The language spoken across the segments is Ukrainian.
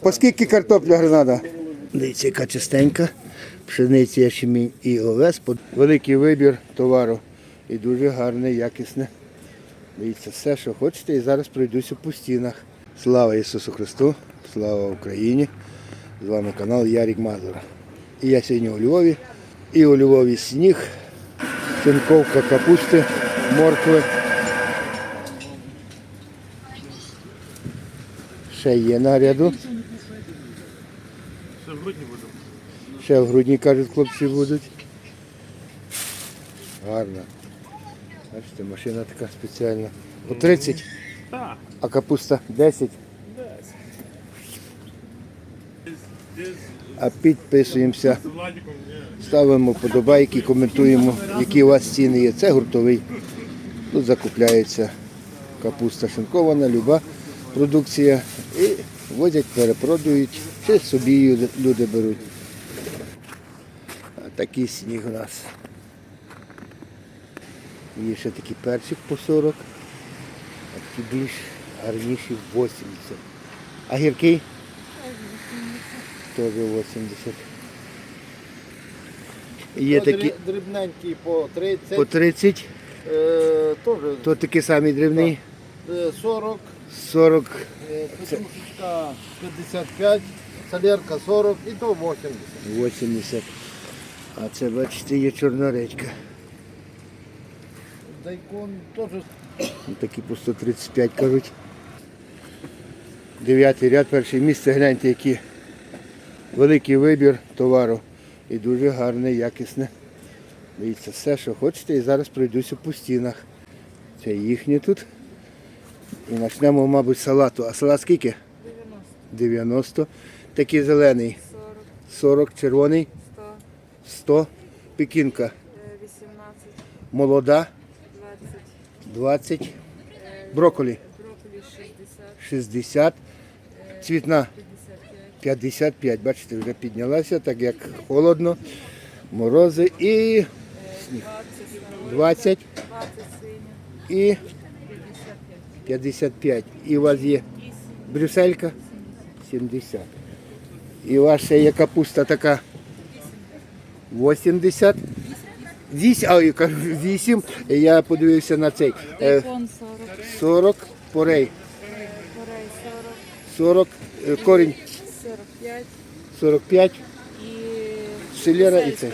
По скільки картопля гранада? Дивіться, яка чистенька. Пшениця, ячмінь і овес. Великий вибір товару. І дуже гарне, якісне. Дивіться, все, що хочете, і зараз пройдуся по стінах. Слава Ісусу Христу, слава Україні! З вами канал Ярік Мазур. І я сьогодні у Львові. І у Львові сніг, шинковка капусти, моркви. Ще є наряду. Грудні буду. Ще в грудні, кажуть, хлопці будуть. Гарно. Бачите, машина така спеціальна. По 30, Так. а капуста 10. А підписуємося, ставимо подобайки, коментуємо, які у вас ціни є. Це гуртовий. Тут закупляється капуста шинкована, люба продукція. І возять, перепродують, чи собі люди беруть. А такий сніг у нас. Є ще такий перчик по 40, а такі більш гарніші 80. А гіркий? Теж 80. Є такі дрібненький по 30, по 30, е, теж то такий самий дрібний. е, 40, 40, е, петрушечка 55, солярка 40 і то 80. 80. А це, бачите, є чорноредька. Дайкон теж Ну, Такі по 135 кажуть. Дев'ятий ряд, перше місце, гляньте, який великий вибір товару. І дуже гарне, якісне. Дивіться, все, що хочете, і зараз пройдуся по стінах. Це їхнє тут. І почнемо, мабуть, салату. А салат скільки? 90. 90. Такий зелений. 40, червоний, 100, 100. Пекінка. е, 18, Молода, 20, 20. Брокколі брокколі 60, 60. Цвітна. 55, 55, бачите, вже піднялася, так як холодно, морози і 20 20 синя, і 55, 55. І у вас є брюсселька? 70. І ще є капуста така 80. 8, а, я 8. Я подивився на цей. Е, 40, 40, порей. 40, 40, е, корінь 45 45, і Селера і це.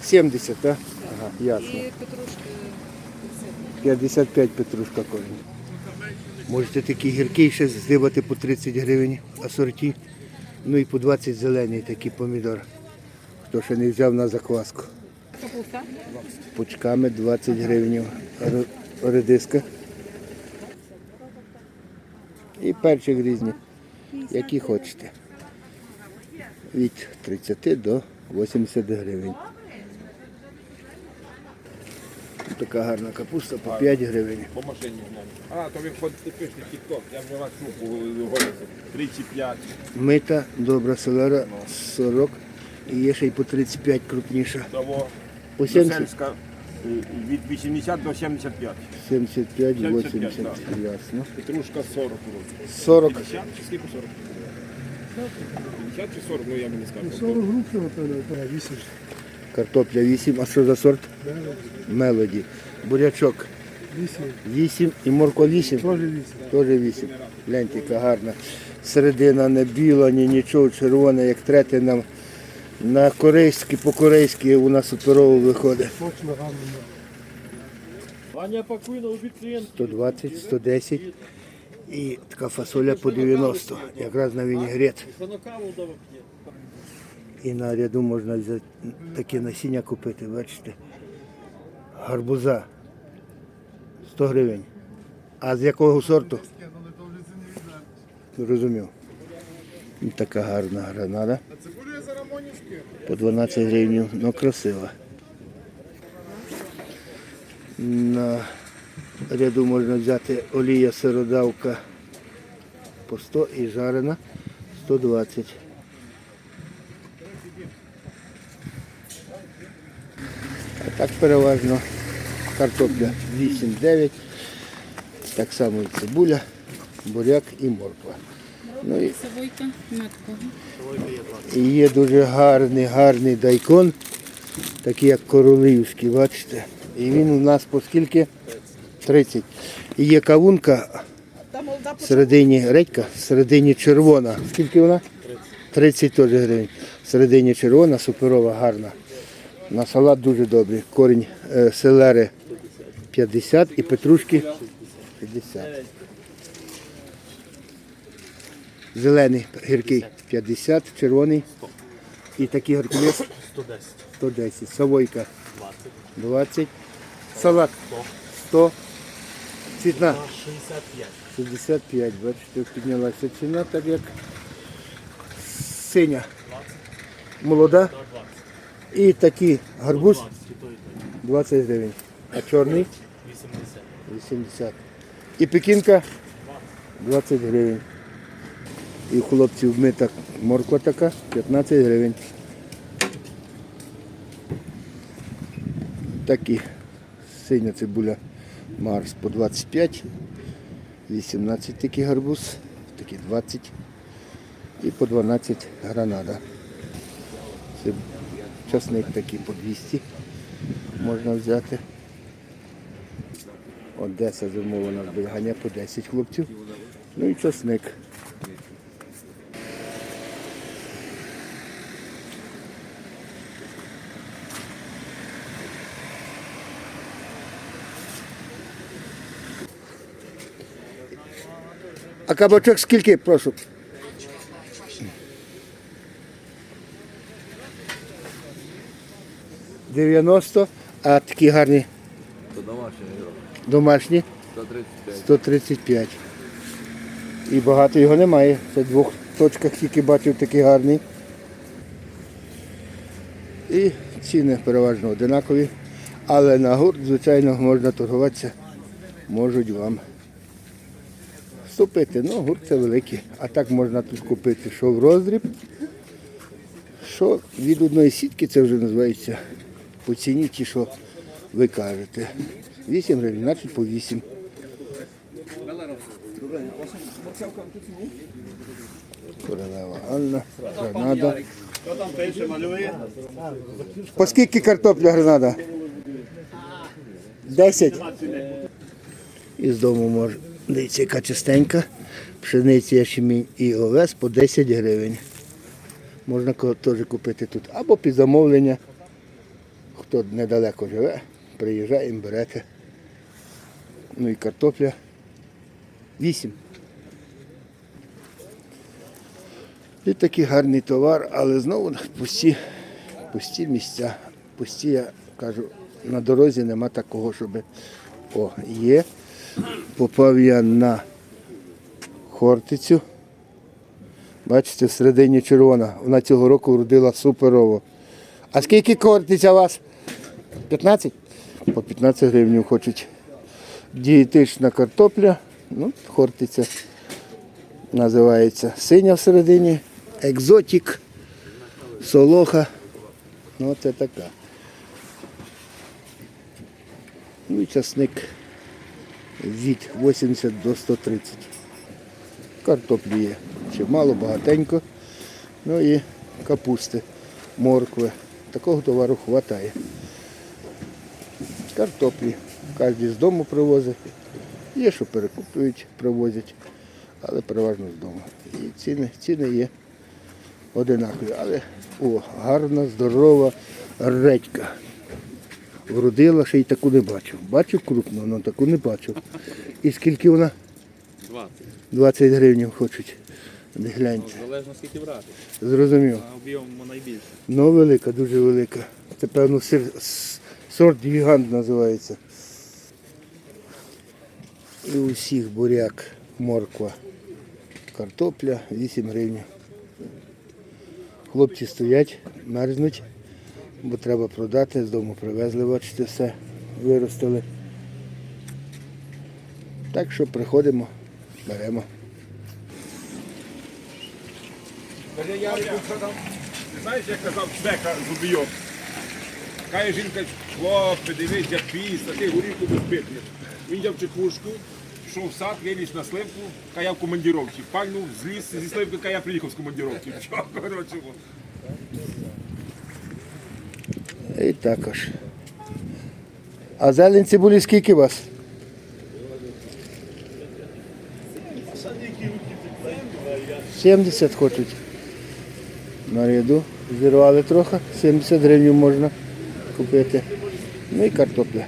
70 70, так? Ага, ясно. і петрушки 55 петрушка корінь. Можете такі гіркі ще здивати по 30 гривень асорті. Ну і по 20 зелений такі помідор. Хто ще не взяв на закваску. Пучками 20 гривень редиска. І перчик різні, які хочете. Від 30 до 80 гривень. Така гарна капуста по 5 гривень. По машині глянь. А, то він ходить пише тік-ток. Я вже вас чув говорити. 35. Мита, добра селера 40 і є ще й по 35 крупніша. Того. По 70, Сельська е, від 80 до 75. 75, 80, 75, ясно. Петрушка 40 вроді. 40, 50 чи скільки 40? 50 чи 40, ну я мені скажу. 40 рублів, напевно, так, 8. Картопля 8, а що за сорт? Мелоді. Бурячок 8, 8 і морква 8. теж 8. Теж 8. Гляньте, яка гарна. Середина не біла, ні нічого, червона, як трети нам на корейські, по-корейськи у нас суперово виходить. Точно гарно. Ваня, пакуй на обід клієнт. 120, 110 і така фасоля по 90, якраз на вінігрет. І на ряду можна взяти таке насіння купити, бачите. Гарбуза 100 гривень. А з якого сорту? Розумів. І така гарна гранада. По 12 гривень, ну красива. На ряду можна взяти олія сиродавка по 100 і жарена 120. Так переважно картопля 8-9, так само і цибуля, буряк і морква. Ну і І є дуже гарний, гарний дайкон, такий як королівський, бачите. І він у нас по скільки? 30. І є кавунка всередині редька, всередині червона. Скільки вона? 30 теж гривень. Всередині червона, суперова, гарна. На салат дуже добрий. Корінь е, селери 50 і петрушки 50. Зелений гіркий 50, червоний. І такий геркулес 110. 110. Савойка 20. Салат 100. Цвітна 65. 65. Бачите, піднялася ціна, так як синя. Молода. І такий гарбуз 20 гривень. А чорний 80. 80. І пекінка 20 гривень. І у хлопців вмита морква така 15 гривень. Такі синя цибуля Марс по 25, 18 такий гарбуз, такі 20 і по 12 гранада. Часник такий по 200 можна взяти. Одеса замовлена зберігання по 10 хлопців. Ну і часник. А кабачок скільки, прошу? Дев'яносто, а такі гарні То домашнє домашні 135. 135. І багато його немає. Це в двох точках тільки бачив такий гарний. І ціни переважно одинакові. Але на гурт, звичайно, можна торгуватися, можуть вам вступити. Ну, гурт це великий. А так можна тут купити, що в роздріб, що від одної сітки, це вже називається по ціні ті, що ви кажете. 8 гривень, значить по 8. Королева Анна, гранада. По скільки картопля гранада? 10. І з дому може. Дивіться, яка чистенька. Пшениця ячмінь і овес по 10 гривень. Можна теж купити тут. Або під замовлення. Хто недалеко живе, приїжджаємо, берете. Ну і картопля 8. І такий гарний товар, але знову пусті, пусті місця. Пусті, я кажу, на дорозі нема такого, щоб о, є. Попав я на хортицю. Бачите, всередині червона. Вона цього року вродила суперово. А скільки хортиця у вас? 15? По 15 гривень хочуть. Дієтична картопля, ну, хортиця називається. Синя всередині, екзотік, солоха. Ну, це така. Ну і часник від 80 до 130. Картоплі є чимало, багатенько. Ну і капусти, моркви. Такого товару вистачає. Картоплі. Кожен з дому привозить. Є, що перекуплюють, привозять, але переважно з дому. І ціни, ціни є одинакові. Але о, гарна, здорова редька. Вродила, ще й таку не бачив. Бачив крупну, але таку не бачив. І скільки вона? 20. 20 гривень хочуть. Не гляньте. Залежно скільки брати. Зрозумів. А об'єм найбільше. Ну, велика, дуже велика. Це, певно, сир, сорт гігант називається. І у всіх буряк, морква, картопля 8 гривень. Хлопці стоять, мерзнуть, бо треба продати, з дому привезли, бачите, все, виростили. Так що приходимо, беремо. Знаєш, як казав Цвека зубійок? Каже жінка, хлопці, дивись, як піс, ти горілку не спитнеш. Він взяв чекушку, пішов в сад, виліз на сливку, кая я в командіровці. Пальнув, зліз зі сливки, кая я приїхав з командіровки. Чого. І також. А зелень цибулі скільки у вас? Сімдесят хочуть. На ряду. Зірвали трохи, 70 гривень можна купити. Ну і картопля.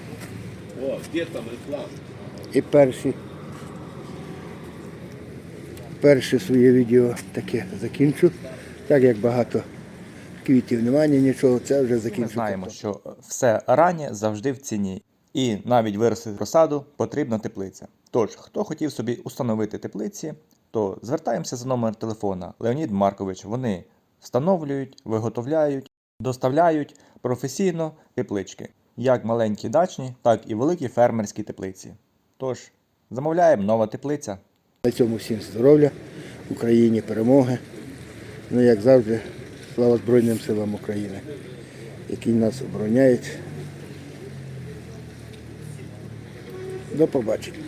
О, де там реклама? І перші. Перше своє відео таке закінчу. Так як багато квітів немає, нічого, це вже Ми знаємо, що все раннє завжди в ціні. І навіть виростити розсаду потрібна теплиця. Тож, хто хотів собі установити теплиці, то звертаємося за номер телефона Леонід Маркович. Вони встановлюють, виготовляють, доставляють професійно теплички, як маленькі дачні, так і великі фермерські теплиці. Тож, замовляємо нова теплиця. На цьому всім здоров'я, Україні перемоги. Ну, як завжди, слава Збройним силам України, які нас обороняють. До побачення.